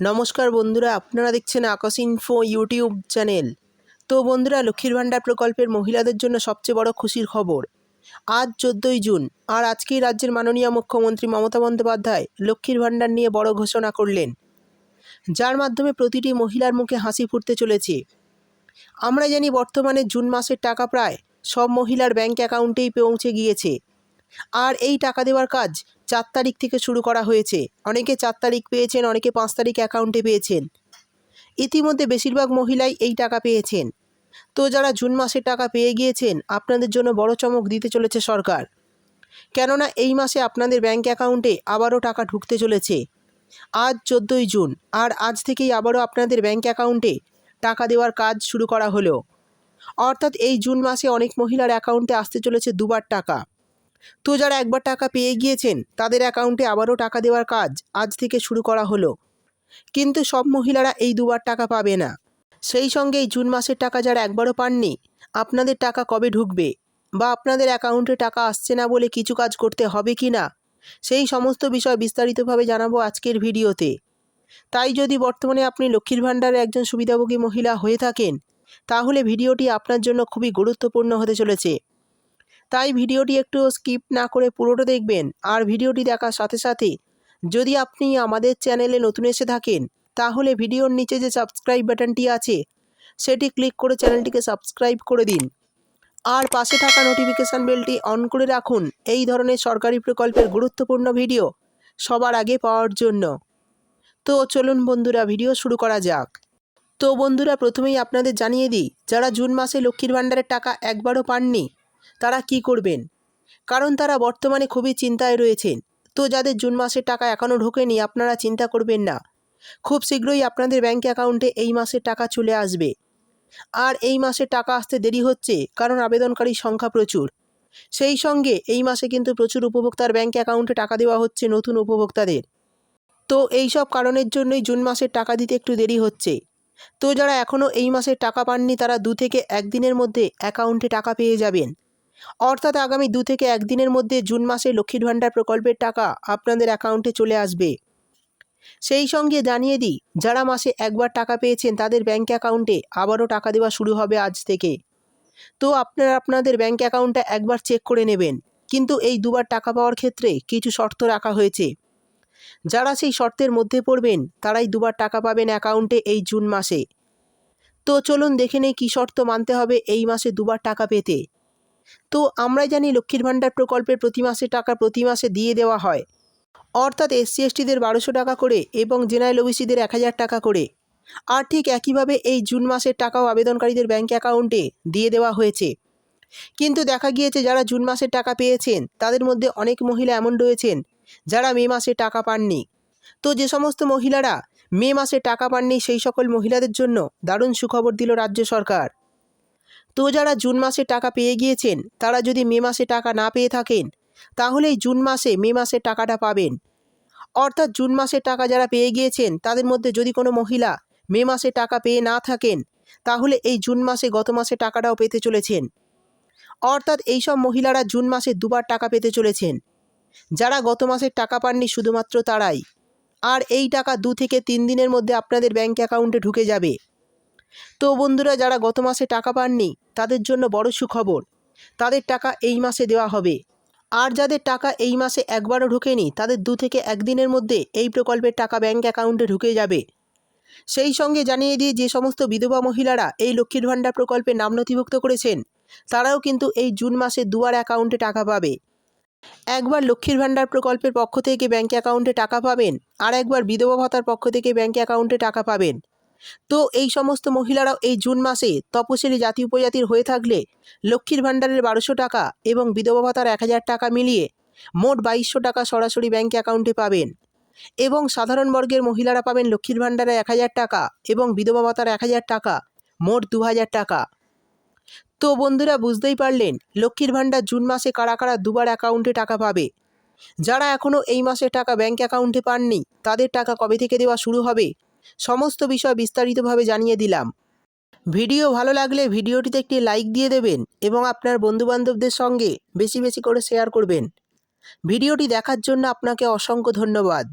নমস্কার বন্ধুরা, আপনারা দেখছেন আকাশ ইনফো ইউটিউব চ্যানেল তো বন্ধুরা, লক্ষ্মীর ভাণ্ডার প্রকল্পের মহিলাদের জন্য সবচেয়ে বড় খুশির খবর। আজ চোদ্দোই জুন, আর আজকেই রাজ্যের মাননীয় মুখ্যমন্ত্রী মমতা বন্দ্যোপাধ্যায় লক্ষ্মীর ভাণ্ডার নিয়ে বড় ঘোষণা করলেন। যার মাধ্যমে প্রতিটি মহিলার মুখে হাসি ফুটতে চলেছে। আমরা জানি বর্তমানে জুন মাসের টাকা প্রায় সব মহিলার ব্যাংক অ্যাকাউন্টেই পৌঁছে গিয়েছে। আর এই টাকা দেওয়ার কাজ চার তারিখ থেকে শুরু করা হয়েছে। অনেকে চার তারিখ পেয়েছেন, অনেকে পাঁচ তারিখ অ্যাকাউন্টে পেয়েছেন। ইতিমধ্যে বেশিরভাগ মহিলাই এই টাকা পেয়েছেন। তো যারা জুন মাসে টাকা পেয়ে গিয়েছেন, আপনাদের জন্য বড় চমক দিতে চলেছে সরকার। কেননা এই মাসে আপনাদের ব্যাংক অ্যাকাউন্টে আবারও টাকা ঢুকতে চলেছে। আজ চোদ্দোই জুন, আর আজ থেকেই আবারও আপনাদের ব্যাংক অ্যাকাউন্টে টাকা দেওয়ার কাজ শুরু করা হলো। অর্থাৎ এই জুন মাসে অনেক মহিলার অ্যাকাউন্টে আসতে চলেছে দুবার টাকা। তো যারা একবার টাকা পেয়ে গিয়েছেন, তাদের অ্যাকাউন্টে আবারও টাকা দেওয়ার কাজ আজ থেকে শুরু করা হলো। কিন্তু সব মহিলারা এই দুবার টাকা পাবে না। সেই সঙ্গে এই জুন মাসের টাকা যারা একবারও পাননি, আপনাদের টাকা কবে ঢুকবে? বা আপনাদের অ্যাকাউন্টে টাকা আসছে না বলে কিছু কাজ করতে হবে কি না? সেই সমস্ত বিষয় বিস্তারিতভাবে জানাব আজকের ভিডিওতে। তাই যদি বর্তমানে আপনি লক্ষ্মীর ভাণ্ডারের একজন সুবিধাভোগী মহিলা হয়ে থাকেন, তাহলে ভিডিওটি আপনার জন্য খুবই গুরুত্বপূর্ণ হতে চলেছে। তাই ভিডিওটি একটু স্কিপ না করে পুরোটা দেখবেন আর ভিডিওটি দেখার সাথে সাথে যদি আপনি আমাদের চ্যানেলে নতুন এসে থাকেন, তাহলে ভিডিওর নিচে যে সাবস্ক্রাইব বাটনটি আছে, সেটি ক্লিক করে চ্যানেলটিকে সাবস্ক্রাইব করে দিন। আর পাশে থাকা নোটিফিকেশান বেলটি অন করে রাখুন। এই ধরনের সরকারি প্রকল্পের গুরুত্বপূর্ণ ভিডিও সবার আগে পাওয়ার জন্য। তো চলুন বন্ধুরা, ভিডিও শুরু করা যাক। তো বন্ধুরা, প্রথমেই আপনাদের জানিয়ে দিই, যারা জুন মাসে লক্ষ্মীর ভাণ্ডারের টাকা একবারও পাননি তারা কি করবেন? কারণ তারা বর্তমানে খুবই চিন্তায় রয়েছেন। তো যাদের জুন মাসের টাকা এখনও ঢোকেনি, আপনারা চিন্তা করবেন না। খুব শীঘ্রই আপনাদের ব্যাঙ্ক অ্যাকাউন্টে এই মাসের টাকা চলে আসবে। আর এই মাসে টাকা আসতে দেরি হচ্ছে, কারণ আবেদনকারীর সংখ্যা প্রচুর। সেই সঙ্গে এই মাসে কিন্তু প্রচুর উপভোক্তার ব্যাঙ্ক অ্যাকাউন্টে টাকা দেওয়া হচ্ছে নতুন উপভোক্তাদের। তো এই সব কারণের জন্যই জুন মাসের টাকা দিতে একটু দেরি হচ্ছে। তো যারা এখনও এই মাসের টাকা পাননি, তারা দু থেকে একদিনের মধ্যে অ্যাকাউন্টে টাকা পেয়ে যাবেন। অর্থাৎ আগামী দু থেকে একদিনের মধ্যে জুন মাসে লক্ষ্মীর ভাণ্ডার প্রকল্পের টাকা আপনাদের অ্যাকাউন্টে চলে আসবে। সেই সঙ্গে জানিয়ে দিই, যারা মাসে একবার টাকা পেয়েছেন তাদের ব্যাঙ্ক অ্যাকাউন্টে আবারও টাকা দেওয়া শুরু হবে আজ থেকে। তো আপনারা আপনাদের ব্যাঙ্ক অ্যাকাউন্টটা একবার চেক করে নেবেন। কিন্তু এই দুবার টাকা পাওয়ার ক্ষেত্রে কিছু শর্ত রাখা হয়েছে। যারা সেই শর্তের মধ্যে পড়বেন, তারাই দুবার টাকা পাবেন অ্যাকাউন্টে এই জুন মাসে। তো চলুন দেখে নেই কী শর্ত মানতে হবে এই মাসে দুবার টাকা পেতে। তো আমরা জানি লক্ষ্মীর ভাণ্ডার প্রকল্পের প্রতি মাসে টাকা প্রতি মাসে দিয়ে দেওয়া হয়। অর্থাৎ এসসি এসটিদের বারোশো টাকা করে এবং জেনারেল ওবিসিদের এক হাজার টাকা করে। আর ঠিক একইভাবে এই জুন মাসের টাকাও আবেদনকারীদের ব্যাঙ্ক অ্যাকাউন্টে দিয়ে দেওয়া হয়েছে। কিন্তু দেখা গিয়েছে যারা জুন মাসের টাকা পেয়েছেন, তাদের মধ্যে অনেক মহিলা এমন রয়েছেন যারা মে মাসে টাকা পাননি। তো যে সমস্ত মহিলারা মে মাসে টাকা পাননি, সেই সকল মহিলাদের জন্য দারুণ সুখবর দিল রাজ্য সরকার। তো যারা জুন মাসে টাকা পেয়ে গিয়েছেন, তারা যদি মে মাসে টাকা না পেয়ে থাকেন, তাহলেই জুন মাসে, মে মাসে টাকাটা পাবেন। অর্থাৎ জুন মাসের টাকা যারা পেয়ে গিয়েছেন, তাদের মধ্যে যদি কোনো মহিলা মে মাসে টাকা পেয়ে না থাকেন, তাহলে এই জুন মাসে, গত মাসে টাকাটাও পেতে চলেছেন। অর্থাৎ এইসব মহিলারা জুন মাসে দুবার টাকা পেতে চলেছেন। যারা গত মাসের টাকা পাননি, শুধুমাত্র তারাই। আর এই টাকা দু থেকে তিন দিনের মধ্যে আপনাদের ব্যাঙ্ক অ্যাকাউন্টে ঢুকে যাবে। তো বন্ধুরা, যারা গত মাসে টাকা পাননি, তাদের জন্য বড় সুখবর। তাদের টাকা এই মাসে দেওয়া হবে। আর যাদের টাকা এই মাসে একবারও ঢোকেনি, তাদের দু থেকে একদিনের মধ্যে এই প্রকল্পের টাকা ব্যাঙ্ক অ্যাকাউন্টে ঢুকে যাবে। সেই সঙ্গে জানিয়ে দিয়ে যে সমস্ত বিধবা মহিলারা এই লক্ষ্মীর ভাণ্ডার প্রকল্পে নাম নথিভুক্ত করেছেন, তারাও কিন্তু এই জুন মাসে দুয়ার অ্যাকাউন্টে টাকা পাবে। একবার লক্ষ্মীর ভাণ্ডার প্রকল্পের পক্ষ থেকে ব্যাঙ্ক অ্যাকাউন্টে টাকা পাবেন, আর একবার বিধবা ভাতার পক্ষ থেকে ব্যাঙ্ক অ্যাকাউন্টে টাকা পাবেন। তো এই সমস্ত মহিলারাও এই জুন মাসে তপশিলি জাতি উপজাতির হয়ে থাকলে লক্ষ্মীর ভাণ্ডারের বারোশো টাকা এবং বিধবা ভাতার এক হাজার টাকা মিলিয়ে মোট বাইশশো টাকা সরাসরি ব্যাঙ্ক অ্যাকাউন্টে পাবেন। এবং সাধারণ বর্গের মহিলারা পাবেন লক্ষ্মীর ভাণ্ডারে এক হাজার টাকা এবং বিধবা ভাতার এক হাজার টাকা, মোট দু হাজার টাকা। তো বন্ধুরা, বুঝতেই পারলেন লক্ষ্মীর ভাণ্ডার জুন মাসে কারা কারা দুবার অ্যাকাউন্টে টাকা পাবে? যারা এখনও এই মাসে টাকা ব্যাঙ্ক অ্যাকাউন্টে পাননি, তাদের টাকা কবে থেকে দেওয়া শুরু হবে? সমস্ত বিষয় বিস্তারিতভাবে জানিয়ে দিলাম। ভিডিও ভালো লাগলে ভিডিওটিতে একটি লাইক দিয়ে দেবেন এবং আপনার বন্ধুবান্ধবদের সঙ্গে বেশি বেশি করে শেয়ার করবেন। ভিডিওটি দেখার জন্য আপনাকে অসংখ্য ধন্যবাদ।